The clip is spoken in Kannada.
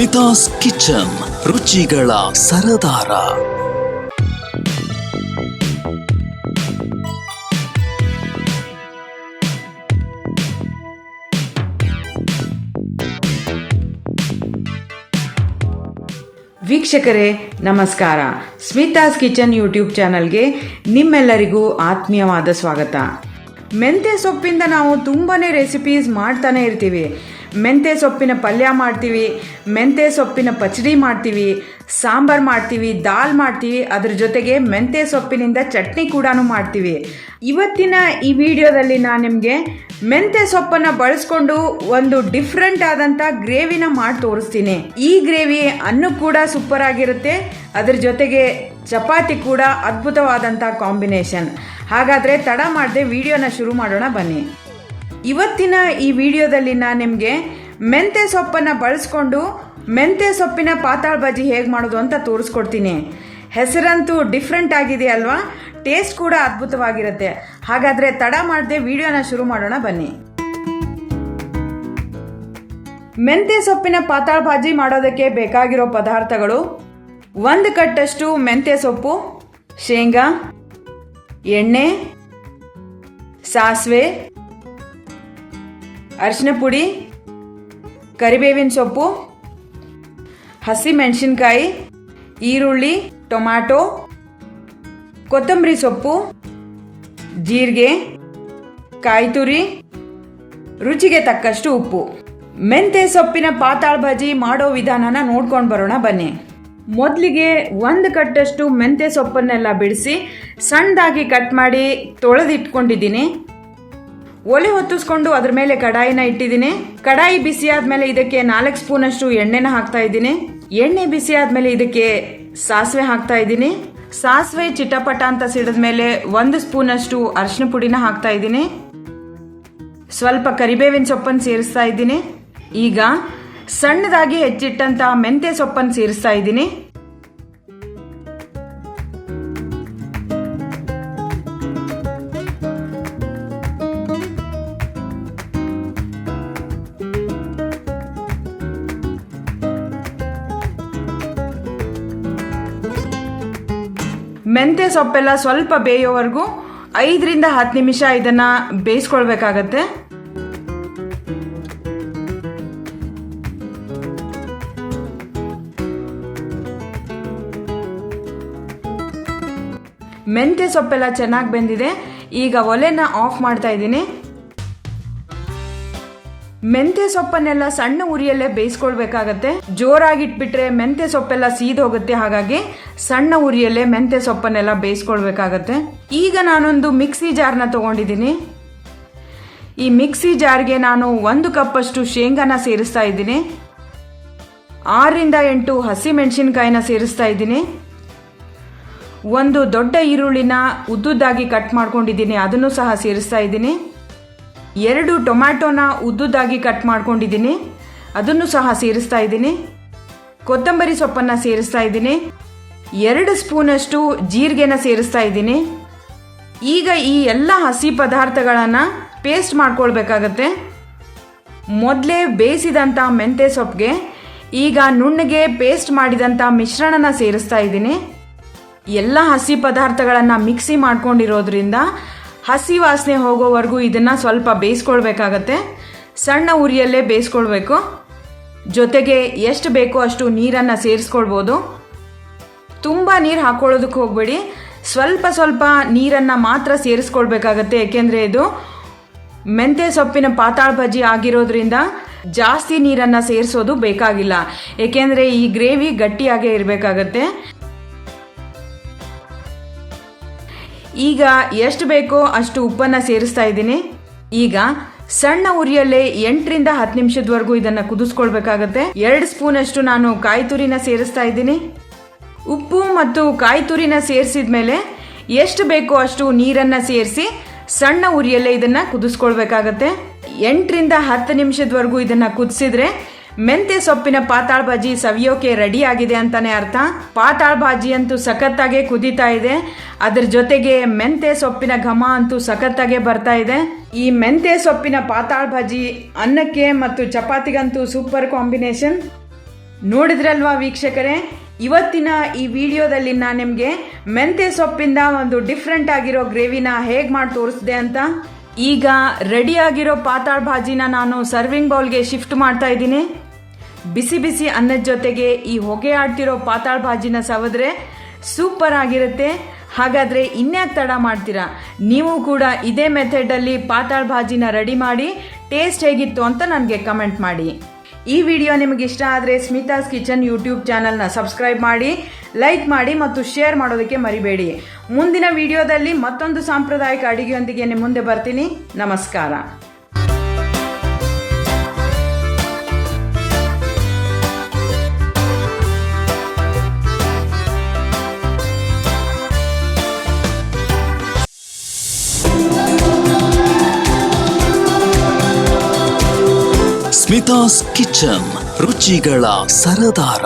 ಸ್ಮಿತಾಸ್ ಕಿಚನ್ ರುಚಿಗಳ ಸರದಾರ. ವೀಕ್ಷಕರೇ, ನಮಸ್ಕಾರ. ಸ್ಮಿತಾಸ್ ಕಿಚನ್ ಯೂಟ್ಯೂಬ್ ಚಾನಲ್ಗೆ ನಿಮ್ಮೆಲ್ಲರಿಗೂ ಆತ್ಮೀಯವಾದ ಸ್ವಾಗತ. ಮೆಂತ್ಯ ಸೊಪ್ಪಿಂದ ನಾವು ತುಂಬಾ ರೆಸಿಪೀಸ್ ಮಾಡ್ತಾನೆ ಇರ್ತೀವಿ. ಮೆಂತ್ಯ ಸೊಪ್ಪಿನ ಪಲ್ಯ ಮಾಡ್ತೀವಿ ಮೆಂತ್ಯ ಸೊಪ್ಪಿನ ಪಚಡಿ ಮಾಡ್ತೀವಿ, ಸಾಂಬಾರ್ ಮಾಡ್ತೀವಿ, ದಾಲ್ ಮಾಡ್ತೀವಿ, ಅದ್ರ ಜೊತೆಗೆ ಮೆಂತ್ಯ ಸೊಪ್ಪಿನಿಂದ ಚಟ್ನಿ ಕೂಡ ಮಾಡ್ತೀವಿ. ಇವತ್ತಿನ ಈ ವಿಡಿಯೋದಲ್ಲಿ ನಾನು ನಿಮಗೆ ಮೆಂತ್ಯ ಸೊಪ್ಪನ್ನು ಬಳಸ್ಕೊಂಡು ಒಂದು ಡಿಫ್ರೆಂಟ್ ಆದಂಥ ಗ್ರೇವಿನ ಮಾಡಿ ತೋರಿಸ್ತೀನಿ. ಈ ಗ್ರೇವಿ ಅನ್ನು ಕೂಡ ಸೂಪರ್ ಆಗಿರುತ್ತೆ, ಅದ್ರ ಜೊತೆಗೆ ಚಪಾತಿ ಕೂಡ ಅದ್ಭುತವಾದಂಥ ಕಾಂಬಿನೇಷನ್. ಹಾಗಾದರೆ ತಡ ಮಾಡದೆ ವಿಡಿಯೋನ ಶುರು ಮಾಡೋಣ ಬನ್ನಿ. ಇವತ್ತಿನ ಈ ವಿಡಿಯೋದಲ್ಲಿ ನಾನು ನಿಮಗೆ ಮೆಂತ್ಯ ಸೊಪ್ಪನ್ನು ಬಳಸ್ಕೊಂಡು ಮೆಂತ್ಯ ಸೊಪ್ಪಿನ ಪಾತಾಳ ಬಜ್ಜಿ ಹೇಗೆ ಮಾಡೋದು ಅಂತ ತೋರಿಸ್ಕೊಡ್ತೀನಿ. ಹೆಸರಂತೂ ಡಿಫ್ರೆಂಟ್ ಆಗಿದೆ ಅಲ್ವಾ? ಟೇಸ್ಟ್ ಕೂಡ ಅದ್ಭುತವಾಗಿರುತ್ತೆ. ಹಾಗಾದರೆ ತಡ ಮಾಡದೆ ವಿಡಿಯೋನ ಶುರು ಮಾಡೋಣ, ಬನ್ನಿ. ಮೆಂತ್ಯ ಸೊಪ್ಪಿನ ಪಾತಾಳ ಬಾಜಿ ಮಾಡೋದಕ್ಕೆ ಬೇಕಾಗಿರೋ ಪದಾರ್ಥಗಳು ಒಂದು ಕಟ್ಟಷ್ಟು ಮೆಂತ್ಯ ಸೊಪ್ಪು, ಶೇಂಗಾ, ಎಣ್ಣೆ, ಸಾಸಿವೆ ಅರಿಶಿನ ಪುಡಿ, ಕರಿಬೇವಿನ ಸೊಪ್ಪು, ಹಸಿ ಮೆಣಸಿನ್ಕಾಯಿ, ಈರುಳ್ಳಿ ಟೊಮ್ಯಾಟೊ ಕೊತ್ತಂಬರಿ ಸೊಪ್ಪು, ಜೀರಿಗೆ ಕಾಯಿ ತುರಿ ರುಚಿಗೆ ತಕ್ಕಷ್ಟು ಉಪ್ಪು. ಮೆಂತೆ ಸೊಪ್ಪಿನ ಪಾತಾಳ ಭಾಜಿ ಮಾಡೋ ವಿಧಾನನ ನೋಡ್ಕೊಂಡು ಬರೋಣ ಬನ್ನಿ. ಮೊದಲಿಗೆ ಒಂದು ಕಟ್ಟಷ್ಟು ಮೆಂತೆ ಸೊಪ್ಪನ್ನೆಲ್ಲ ಬಿಡಿಸಿ ಸಣ್ಣದಾಗಿ ಕಟ್ ಮಾಡಿ ತೊಳೆದಿಟ್ಕೊಂಡಿದ್ದೀನಿ. ಒಲೆ ಹೊತ್ತಿಸ್ಕೊಂಡು ಅದ್ರ ಮೇಲೆ ಕಡಾಯಿನ ಇಟ್ಟಿದ್ದೀನಿ. ಕಡಾಯಿ ಬಿಸಿ ಆದ್ಮೇಲೆ ಇದಕ್ಕೆ ನಾಲ್ಕು ಸ್ಪೂನ್ ಅಷ್ಟು ಎಣ್ಣೆನ ಹಾಕ್ತಾ ಇದ್ದೀನಿ. ಎಣ್ಣೆ ಬಿಸಿ ಆದ್ಮೇಲೆ ಇದಕ್ಕೆ ಸಾಸಿವೆ ಹಾಕ್ತಾ ಇದ್ದೀನಿ. ಸಾಸಿವೆ ಚಿಟಪಟ ಅಂತ ಸಿಡಿದ್ಮೇಲೆ ಒಂದು ಸ್ಪೂನ್ ಅಷ್ಟು ಅರಿಶಿನ ಪುಡಿನ ಹಾಕ್ತಾ ಇದ್ದೀನಿ. ಸ್ವಲ್ಪ ಕರಿಬೇವಿನ ಸೊಪ್ಪನ್ನು ಸೇರಿಸ್ತಾ ಇದ್ದೀನಿ. ಈಗ ಸಣ್ಣದಾಗಿ ಹೆಚ್ಚಿಟ್ಟಂತ ಮೆಂತ್ಯ ಸೊಪ್ಪನ್ನು ಸೇರಿಸ್ತಾ ಇದ್ದೀನಿ. ಮೆಂತ್ಯ ಸೊಪ್ಪೆಲ್ಲ ಸ್ವಲ್ಪ ಬೇಯೋವರೆಗೂ ಐದರಿಂದ ಹತ್ತು ನಿಮಿಷ ಇದನ್ನು ಬೇಯಿಸ್ಕೊಳ್ಬೇಕಾಗತ್ತೆ. ಮೆಂತ್ಯ ಸೊಪ್ಪೆಲ್ಲ ಚೆನ್ನಾಗಿ ಬೆಂದಿದೆ. ಈಗ ಒಲೆನ ಆಫ್ ಮಾಡ್ತಾ ಇದ್ದೀನಿ. ಮೆಂತ್ಯ ಸೊಪ್ಪನ್ನೆಲ್ಲ ಸಣ್ಣ ಉರಿಯಲ್ಲೇ ಬೇಯಿಸ್ಕೊಳ್ಬೇಕಾಗತ್ತೆ. ಜೋರಾಗಿಟ್ಬಿಟ್ರೆ ಮೆಂತ್ಯ ಸೊಪ್ಪೆಲ್ಲ ಸೀದೋಗುತ್ತೆ ಹಾಗಾಗಿ ಸಣ್ಣ ಉರಿಯಲ್ಲೇ ಮೆಂತ್ಯ ಸೊಪ್ಪನ್ನೆಲ್ಲ ಬೇಯಿಸ್ಕೊಳ್ಬೇಕಾಗತ್ತೆ. ಈಗ ನಾನೊಂದು ಮಿಕ್ಸಿ ಜಾರ್ನ ತಗೊಂಡಿದ್ದೀನಿ. ಈ ಮಿಕ್ಸಿ ಜಾರ್ಗೆ ನಾನು ಒಂದು ಕಪ್ಪಷ್ಟು ಶೇಂಗಾನ ಸೇರಿಸ್ತಾ ಇದ್ದೀನಿ. ಆರರಿಂದ ಎಂಟು ಹಸಿ ಮೆಣಸಿನ್ಕಾಯಿನ ಸೇರಿಸ್ತಾ ಇದ್ದೀನಿ. ಒಂದು ದೊಡ್ಡ ಈರುಳ್ಳಿನ ಉದ್ದುದ್ದಾಗಿ ಕಟ್ ಮಾಡ್ಕೊಂಡಿದ್ದೀನಿ. ಅದನ್ನು ಸಹ ಸೇರಿಸ್ತಾ ಇದ್ದೀನಿ. ಎರಡು ಟೊಮ್ಯಾಟೊನ ಉದ್ದುದ್ದಾಗಿ ಕಟ್ ಮಾಡ್ಕೊಂಡಿದ್ದೀನಿ. ಅದನ್ನು ಸಹ ಸೇರಿಸ್ತಾ ಇದ್ದೀನಿ. ಕೊತ್ತಂಬರಿ ಸೊಪ್ಪನ್ನು ಸೇರಿಸ್ತಾ ಇದ್ದೀನಿ. ಎರಡು ಸ್ಪೂನಷ್ಟು ಜೀರಿಗೆನ ಸೇರಿಸ್ತಾ ಇದ್ದೀನಿ. ಈಗ ಈ ಎಲ್ಲ ಹಸಿ ಪದಾರ್ಥಗಳನ್ನು ಪೇಸ್ಟ್ ಮಾಡ್ಕೊಳ್ಬೇಕಾಗತ್ತೆ. ಮೊದಲೇ ಬೇಯಿಸಿದಂಥ ಮೆಂತ್ಯ ಸೊಪ್ಪಿಗೆ ಈಗ ನುಣ್ಣಗೆ ಪೇಸ್ಟ್ ಮಾಡಿದಂಥ ಮಿಶ್ರಣನ ಸೇರಿಸ್ತಾ ಇದ್ದೀನಿ. ಎಲ್ಲ ಹಸಿ ಪದಾರ್ಥಗಳನ್ನು ಮಿಕ್ಸಿ ಮಾಡ್ಕೊಂಡಿರೋದ್ರಿಂದ ಹಸಿ ವಾಸನೆ ಹೋಗೋವರೆಗೂ ಇದನ್ನು ಸ್ವಲ್ಪ ಬೇಯಿಸ್ಕೊಳ್ಬೇಕಾಗತ್ತೆ. ಸಣ್ಣ ಉರಿಯಲ್ಲೇ ಬೇಯಿಸ್ಕೊಳ್ಬೇಕು. ಜೊತೆಗೆ ಎಷ್ಟು ಬೇಕೋ ಅಷ್ಟು ನೀರನ್ನು ಸೇರಿಸ್ಕೊಳ್ಬೋದು. ತುಂಬ ನೀರು ಹಾಕ್ಕೊಳ್ಳೋದಕ್ಕೆ ಹೋಗಬೇಡಿ. ಸ್ವಲ್ಪ ಸ್ವಲ್ಪ ನೀರನ್ನು ಮಾತ್ರ ಸೇರಿಸ್ಕೊಳ್ಬೇಕಾಗತ್ತೆ. ಏಕೆಂದರೆ ಇದು ಮೆಂತ್ಯ ಸೊಪ್ಪಿನ ಪಾತಾಳ ಬಜ್ಜಿ ಆಗಿರೋದ್ರಿಂದ ಜಾಸ್ತಿ ನೀರನ್ನು ಸೇರಿಸೋದು ಬೇಕಾಗಿಲ್ಲ. ಏಕೆಂದರೆ ಈ ಗ್ರೇವಿ ಗಟ್ಟಿಯಾಗೇ ಇರಬೇಕಾಗತ್ತೆ. ಈಗ ಎಷ್ಟು ಬೇಕೋ ಅಷ್ಟು ಉಪ್ಪನ್ನು ಸೇರಿಸ್ತಾ ಇದ್ದೀನಿ. ಈಗ ಸಣ್ಣ ಉರಿಯಲ್ಲೇ ಎಂಟರಿಂದ ಹತ್ತು ನಿಮಿಷದವರೆಗೂ ಇದನ್ನು ಕುದಿಸ್ಕೊಳ್ಬೇಕಾಗತ್ತೆ. ಎರಡು ಸ್ಪೂನ್ ಅಷ್ಟು ನಾನು ಕಾಯಿ ತುರಿನ ಸೇರಿಸ್ತಾ ಇದ್ದೀನಿ. ಉಪ್ಪು ಮತ್ತು ಕಾಯಿ ತುರಿನ ಸೇರಿಸಿದ ಮೇಲೆ ಎಷ್ಟು ಬೇಕೋ ಅಷ್ಟು ನೀರನ್ನು ಸೇರಿಸಿ ಸಣ್ಣ ಉರಿಯಲ್ಲೇ ಇದನ್ನು ಕುದಿಸ್ಕೊಳ್ಬೇಕಾಗತ್ತೆ. ಎಂಟರಿಂದ ಹತ್ತು ನಿಮಿಷದವರೆಗೂ ಇದನ್ನು ಕುದಿಸಿದ್ರೆ ಮೆಂತ್ಯ ಸೊಪ್ಪಿನ ಪಾತಾಳ ಬಾಜಿ ಸವಿಯೋಕೆ ರೆಡಿ ಆಗಿದೆ ಅಂತಾನೆ ಅರ್ಥ. ಪಾತಾಳ ಬಾಜಿ ಅಂತೂ ಸಖತ್ತಾಗೆ ಕುದೀತಾ ಇದೆ. ಅದ್ರ ಜೊತೆಗೆ ಮೆಂತೆ ಸೊಪ್ಪಿನ ಘಮ ಅಂತೂ ಸಖತ್ತಾಗೆ ಬರ್ತಾ ಇದೆ. ಈ ಮೆಂತೆ ಸೊಪ್ಪಿನ ಪಾತಾಳ ಬಾಜಿ ಅನ್ನಕ್ಕೆ ಮತ್ತು ಚಪಾತಿಗಂತೂ ಸೂಪರ್ ಕಾಂಬಿನೇಷನ್. ನೋಡಿದ್ರಲ್ವಾ ವೀಕ್ಷಕರೇ? ಇವತ್ತಿನ ಈ ವಿಡಿಯೋದಲ್ಲಿ ನಾನು ನಿಮಗೆ ಮೆಂತೆ ಸೊಪ್ಪಿಂದ ಒಂದು ಡಿಫ್ರೆಂಟ್ ಆಗಿರೋ ಗ್ರೇವಿನ ಹೇಗೆ ಮಾಡಿ ತೋರಿಸಿದೆ ಅಂತ. ಈಗ ರೆಡಿ ಆಗಿರೋ ಪಾತಾಳ ಭಾಜಿನ ನಾನು ಸರ್ವಿಂಗ್ ಬೌಲ್ಗೆ ಶಿಫ್ಟ್ ಮಾಡ್ತಾ ಇದ್ದೀನಿ. ಬಿಸಿ ಬಿಸಿ ಅನ್ನದ ಜೊತೆಗೆ ಈ ಹೊಗೆ ಆಡ್ತಿರೋ ಪಾತಾಳ್ ಭಾಜಿನ ಸವದ್ರೆ ಸೂಪರ್ ಆಗಿರುತ್ತೆ. ಹಾಗಾದರೆ ಇನ್ಯಾಕೆ ತಡ ಮಾಡ್ತೀರಾ? ನೀವು ಕೂಡ ಇದೇ ಮೆಥಡಲ್ಲಿ ಪಾತಾಳ್ ಭಾಜಿನ ರೆಡಿ ಮಾಡಿ ಟೇಸ್ಟ್ ಹೇಗಿತ್ತು ಅಂತ ನನಗೆ ಕಮೆಂಟ್ ಮಾಡಿ. ಈ ವಿಡಿಯೋ ನಿಮಗೆ ಇಷ್ಟ ಆದರೆ ಸ್ಮಿತಾಸ್ ಕಿಚನ್ ಯೂಟ್ಯೂಬ್ ಚಾನಲ್ನ ಸಬ್ಸ್ಕ್ರೈಬ್ ಮಾಡಿ, ಲೈಕ್ ಮಾಡಿ ಮತ್ತು ಶೇರ್ ಮಾಡೋದಕ್ಕೆ ಮರಿಬೇಡಿ. ಮುಂದಿನ ವಿಡಿಯೋದಲ್ಲಿ ಮತ್ತೊಂದು ಸಾಂಪ್ರದಾಯಿಕ ಅಡುಗೆಯೊಂದಿಗೆ ನಿಮ್ಮ ಮುಂದೆ ಬರ್ತೀನಿ. ನಮಸ್ಕಾರ. ರುಚಿಗಳ ಸರದಾರ